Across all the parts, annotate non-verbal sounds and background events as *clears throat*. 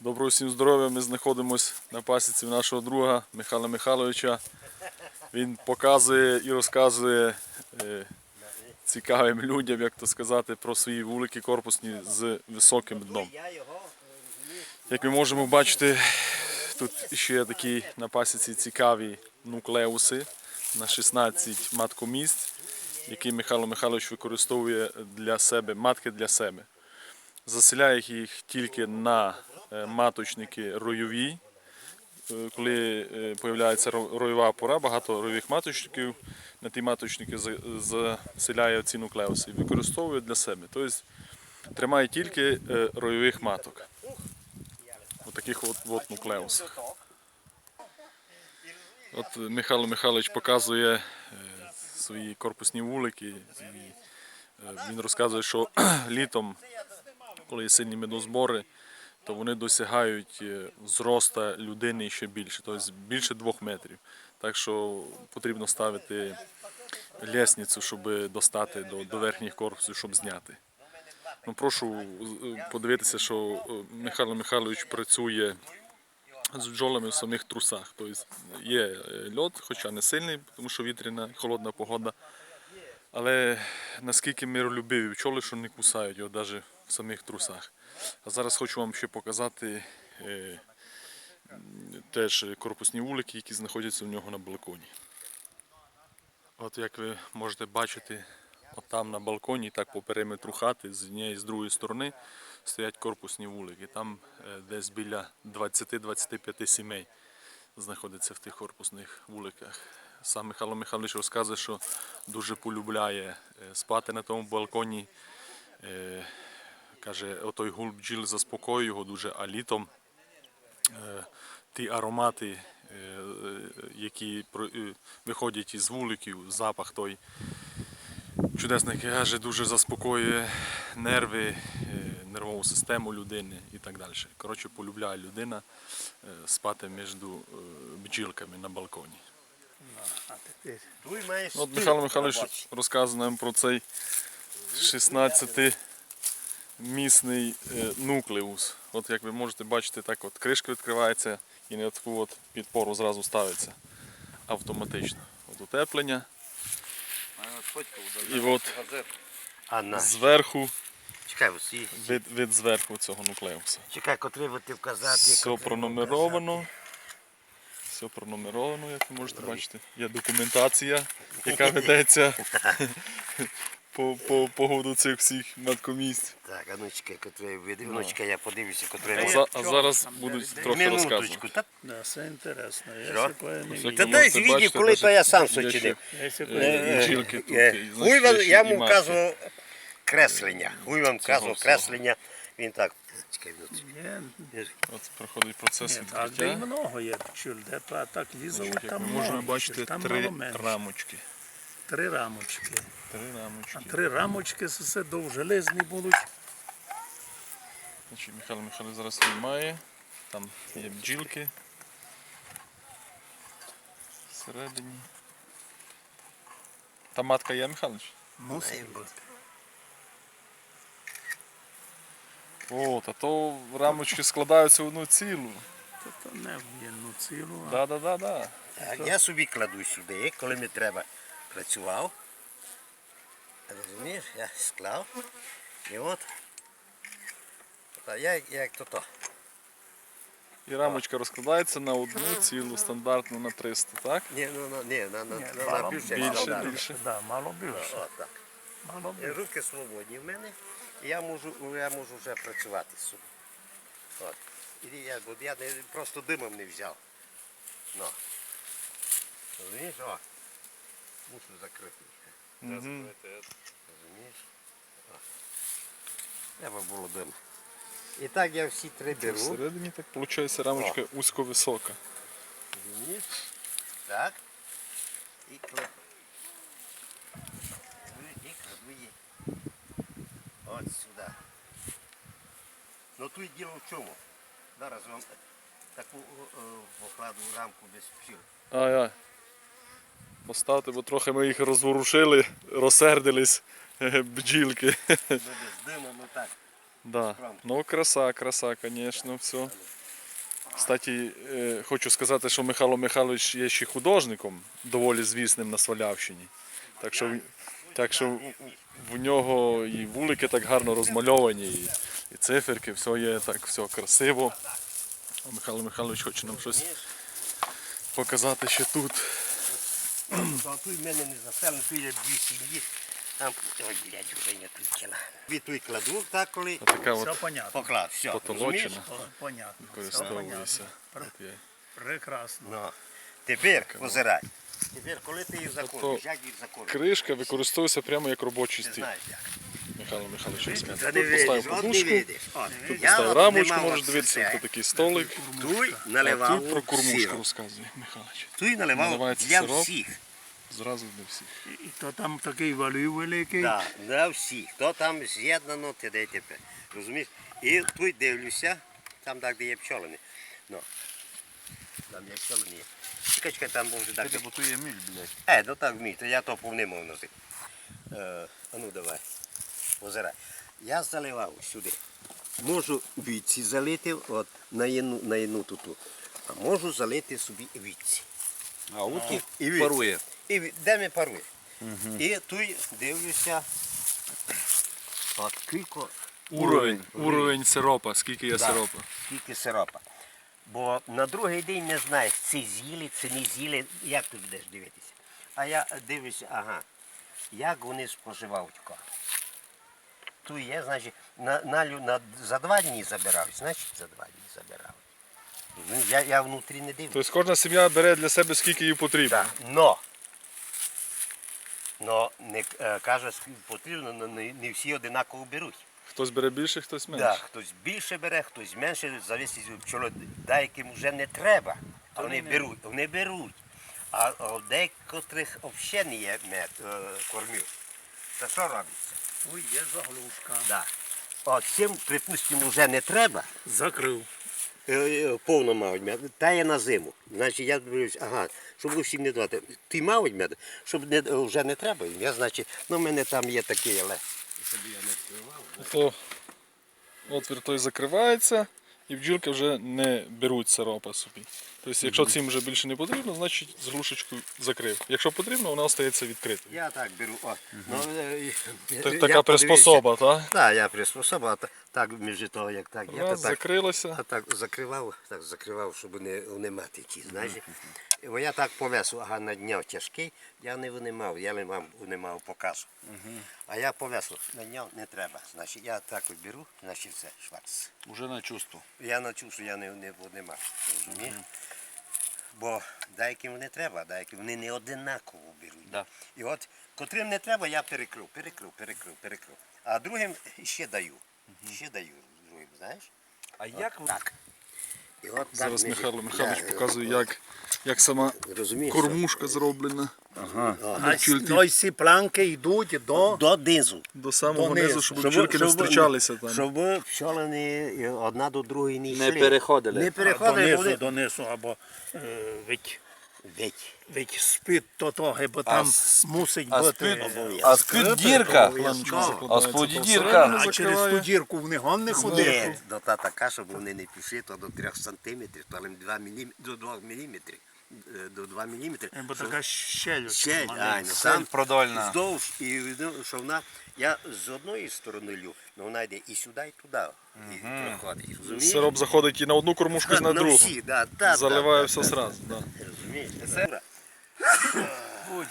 Доброго всім здоров'я. Ми знаходимося на пасіці нашого друга Михайла Михайловича. Він показує і розказує е, цікавим людям, як то сказати, про свої вулики корпусні з високим дном. Як ми можемо бачити, тут ще є такі на пасіці цікаві нуклеуси на 16 маткомісць, які Михайло Михайлович використовує для себе, матки для себе. Заселяє їх тільки на е, маточники ройові. Е, Коли з'являється ройова пора, багато ройових маточників на ті маточники заселяє ці нуклеуси і використовує для себе. Тобто тримає тільки е, ройових маток. У таких от, от нуклеусах. От Михайло Михайлович показує е, свої корпусні вулики. І, е, він розказує, що *clears throat* літом коли є сильні медозбори, то вони досягають е, зроста людини ще більше, тобто більше двох метрів. Так що потрібно ставити лісницю, щоб достати до, до верхніх корпусів, щоб зняти. Ну, прошу е, подивитися, що е, Михайло Михайлович працює з бджолами в самих трусах. Тобто є льод, хоча не сильний, тому що вітряна холодна погода. Але наскільки миролюбиві пчоли, що не кусають його навіть самих трусах. А зараз хочу вам ще показати е, теж корпусні вулики, які знаходяться у нього на балконі. От як ви можете бачити, от там на балконі, так по периметру хати, з однієї і з другої сторони стоять корпусні вулики. Там е, десь біля 20-25 сімей знаходиться в тих корпусних вуликах. Сам Михайло Михайлович розказує, що дуже полюбляє е, спати на тому балконі. Каже, отой гул бджіл заспокоює його дуже, а літом е, ті аромати, е, е, які про- е, виходять із вуликів, запах той чудесний, каже, дуже заспокоює нерви, е, нервову систему людини і так далі. Коротше, полюбляє людина е, спати між е, бджілками на балконі. Маєш От Михайло Михайлович розказує нам про цей 16-місний е, нуклеус. От як ви можете бачити, так от кришка відкривається і на таку от підпору зразу ставиться автоматично. От утеплення. І от зверху, Чекай, усі. вид, вид зверху цього нуклеуса. Чекай, котрий ви ти вказати. Все пронумеровано. Все пронумеровано, як ви можете бачити. Є документація, яка ведеться *laughs* по, по погоду цих всіх вказати. Так, а ну чекай, котрий види. Ну чекай, я подивлюся, котрий А, за, а зараз будуть трохи розказувати. Минуточку. Та, да, це інтересно. Я Що? такое не Ось та дай можете коли то я сам сочинив. Е, вмію. бджілки тут, Е, і, значить, Гуй вам, ще я і йому вказував креслення. Гуй вам вказував всього. креслення. Він так. Чекай, минуточку. Ні, От проходить процес ні, так де й відкриття. много є пчел, де та- так лізали, Як там ми можемо много, бачити там три мало менше. рамочки. Три рамочки. Три рамочки. А три рамочки це все довжелезні будуть. Значить, Михайло Михайлович зараз знімає. Там є бджілки. Всередині. Та матка є, Михайлович? Мусить бути. О, та то рамочки складаються в одну цілу. Та то не в одну цілу, а Да, да, да, да. Так, я собі кладу сюди, коли мені треба працював. Розумієш, я склав. І от. Я як то то. І рамочка розкладається на одну цілу, стандартну на 300, так? Ні, ну, ну ні, на, на, Ні, на, мало на більше. більше, більше. Да, мало більше. От так. Мало більше. Руки свободні в мене, і я можу, я можу вже працювати з собою. От. І я, бо я не, просто димом не взяв. Ну. Розумієш? О. Мушу закрити. Угу. Розумієш? О. Треба було дим. І так я всі три беру. Всередині так виходить рамочка узько-висока. Розумієш? Так. І клеп. І кладу її. От сюди. Ну тут діло в чому? Зараз вам таку о, о, покладу рамку без пчіл. Ай-ай. Поставте, бо трохи ми їх розворушили, розсердились е, бджілки. Да. Ну, краса, краса, звісно, все. Кстати, е, хочу сказати, що Михайло Михайлович є ще художником, доволі звісним на Свалявщині. Так що, так що в нього і вулики так гарно розмальовані, і, і циферки, все є так, все красиво. А Михайло Михайлович хоче нам щось показати ще тут. А тут в мене не заселено, тут є дві сім'ї. Там, ой, блядь, вже не тут тіла. Відтуй кладу, так коли Така Все от понятно. поклав, все. розумієш? О, Понятно. Все використовується. понятно. От є. Прекрасно. Ну, тепер позирай. Тепер, коли ти їх закормиш, Тобто як її закормиш? Кришка використовується прямо як робочий Ти стіл. знаєш як. Михайло Михайлович. Тут поставив подушку, тут поставив рамочку, можеш дивитися, це. тут такий столик. Туй А наливав тут про кормушку розказує Михайлович. Туй наливав для всіх. Зразу для всіх. І то там такий валюй великий. Да, для всіх. То там з'єднано, ти де тепер. Розумієш? І тут дивлюся, там так, де є пчолини. Ну, там є пчолини. Чекай, чекай, там може так. бо то є міль, блядь. Е, ну так вмій, то я то повний мов носив. Е, а ну давай. Озирай. Я заливав сюди. Можу віці залити от, на одну, на одну туту. А можу залити собі віці. А от тут І від- парує. І ві- де ми парує. І тут дивлюся. От кілько Уровень, уровень сиропа, скільки є Да. сиропа. скільки сиропа. Бо на другий день не знаєш, це з'їли, це не з'їли, як ти будеш дивитися. А я дивлюся, ага, як вони споживають корм. Тут є, значить, на, на, на, за два дні забирають, значить за два дні забирають. Ну, я, я внутрі не дивлюся. Тобто кожна сім'я бере для себе скільки їй потрібно. Так, но, но не е, каже, скільки потрібно, но не, не всі одинаково беруть. Хтось бере більше, хтось менше. Да, хтось більше бере, хтось менше, залежить від пчоли. Деяким вже не треба, а вони беруть, вони беруть. А а у декотрих взагалі не є мед, е, кормів. Та що робиться? Ой, є заглушка. Да. От цим, припустимо, вже не треба. Закрив. Е, е, Повно мають мед. Та є на зиму. Значить, я дивлюсь, ага, щоб всім не давати. Ти мають мед, щоб не, вже не треба. Я, значить, ну в мене там є такі, але. Щоб я не відкривав. То отвір той закривається і бджілки вже не беруть сиропа собі. Тобто, якщо цим вже більше не потрібно, значить з глушечкою закрив. Якщо потрібно, вона остається відкритою. Я так беру. О, ну, е, Так, я така подивився. приспособа, так? Так, я приспособа, а та- так між того, як так. Я то Раз, так, закрилося. а так закривав, так закривав, щоб не внимати ті, знаєш. Бо я так повесу, ага, на дня тяжкий, я не внимав, я не мав, не мав показу. А я повесу, на дня не треба. Значить, я так от беру, значить все, шварц. Уже на чувство. Я начув, що я не, не внимав, розумієш? Бо деяким не треба, деяким вони не одинаково беруть. Да. І от котрим не треба, я перекрив, перекрив, перекрив, перекрив. А другим ще даю. Ще даю другим, знаєш? А як ви? Так. І от Зараз так, Михайло Михайлович Да, показує, як, як сама Розумієш? кормушка зроблена. А ну, і ці планки йдуть до. До низу. До самого Донизу. низу, щоб бджілки не зустрічалися там. Щоб пчоли не, одна до другої не йшли. переходили. Не переходили, донизу, вони... донизу, або е, ведь, Ведь. ведь спит то того, бо там мусить а бути. спит- Обов'язково. А спит дірка. А закладається дірка. А через ту дірку в нігон не Ні, ходив. до та така, щоб вони не пішли, то до 3 сантиметрів, то але 2 мілім... до 2 міліметрів. Е, До 2 міліметри. Бо така щелюсть. Ще, маленька. ай, ну, там продольна. Вздовж, і ну, що вона, я з одної сторони лю, але вона йде і сюди, і туди. І проходить, розумієш? Сироп заходить і на одну кормушку, і *laughs* на другу. всі, да, да, Заливає да, все сразу. Да. Розумієш? Це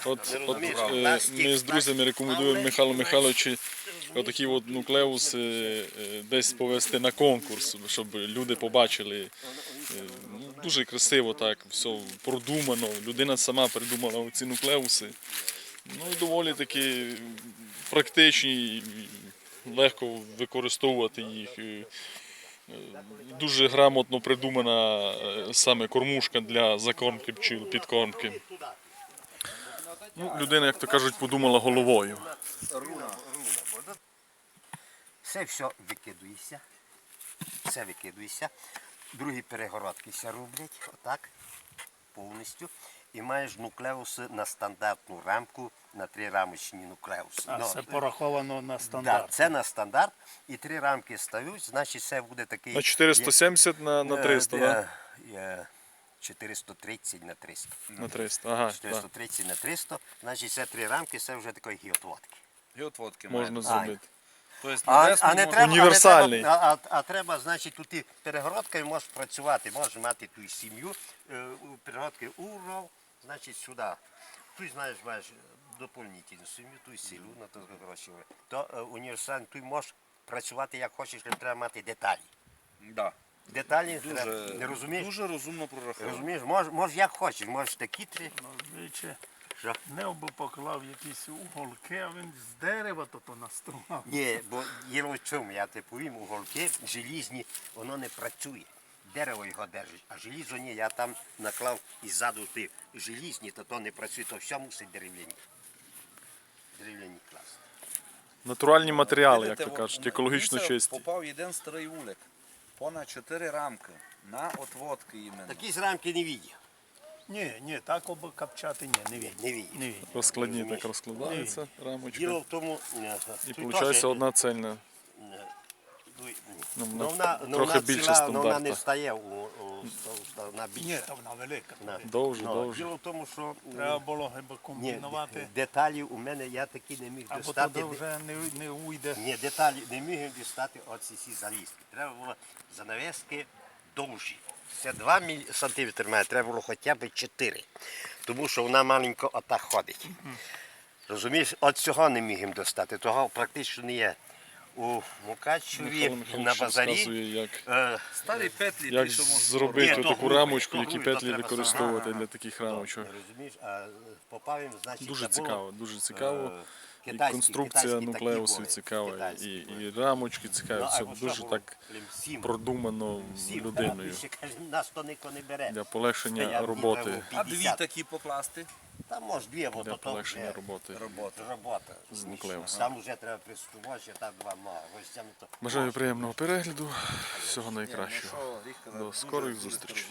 От, от е, ми з друзями рекомендуємо Михайлу Михайловичу отакі от нуклеуси е, десь повести на конкурс, щоб люди побачили. Е, ну, Дуже красиво так, все продумано. Людина сама придумала ці нуклеуси. Ну і доволі таки практичні, легко використовувати їх. Е, Дуже грамотно придумана е, саме кормушка для закормки пчіл, підкормки. Ну, людина, як то кажуть, подумала головою. Все все викидується. Все викидується. Другі перегородки все роблять, отак, повністю. і маєш нуклеуси на стандартну рамку на три рамочні нуклеуси. А Ну, це пораховано на да, стандарт. це на стандарт, і три рамки стають, значить це буде такий. На 470 на, на 300, Е, да? е, е, 430 на 300. На 300, ага, так. 430 на 300, значить це три рамки, це вже такої гіотводки. І от Можна зробити. Тобто А, а не треба, Універсальний. А, не треба, а, а, а треба, значить, тут і перегородкою можеш працювати, можеш мати ту сім'ю, е, у перегородки уров, значить сюди. Тут, знаєш, маєш доповнительну сім'ю, ту сілю, на то гроші. То е, універсальний, тут можеш працювати як хочеш, але треба мати деталі. Да. Деталі треба, не розумієш? дуже розумно прораховано. Розумієш, можеш, можеш як хочеш, можеш такі три. Що? небо поклав якісь уголки, а він з дерева то то наструмав. Ні, бо є в чому, я тебе повім, уголки желізні, воно не працює. Дерево його держить, а желізо ні, я там наклав іззаду ти желізні, то то не працює, то все мусить дерев'яні. Дерев'яні клас. Натуральні матеріали, як то кажуть, екологічно чисті. Попав один старий вулик. Понад 4 рамки. На отводки іменно. Такі з рамки не видів. Ні, ні, так оба капчати ні, не він. Не видів. Не він. Розкладні так розкладаються, рамочка. Діло в тому, І виходить одна цельна. е, Ну, вона вона, трохи вона більше ціла, ну, вона не стандарта. встає, у, у, у, вона більше. Ні, то вона велика. На. Довже, Ну, довже. Діло в тому, що е, Треба було Ні, комбінувати, деталі у мене я такі не міг або достати. туди вже не, не уйде. Ні, деталі не міг дістати оці всі залізки. Треба було занавески довші. Це 2 міль... сантиметри має, треба було хоча б 4. Тому що вона маленько отак ходить. Розумієш, от цього не міг їм достати, того практично не є. У Мукачеві на базарі. як, е, Старі петлі, як зробити Ні, таку рамочку, які петлі використовувати для таких рамочок. Розумієш, а е, попав їм, значить, Дуже було, цікаво, дуже цікаво. е, І конструкція нуклеусів цікава, і, і рамочки цікаві. Ну, Все дуже так продумано людиною нас то ніхто не бере. для полегшення роботи. А дві такі покласти. Там може дві, бо Для то, полегшення роботи. робота. робота. З нуклеусом. Там вже треба приступати, там два то Бажаю приємного перегляду, всього ну найкращого. До скорих зустрічей.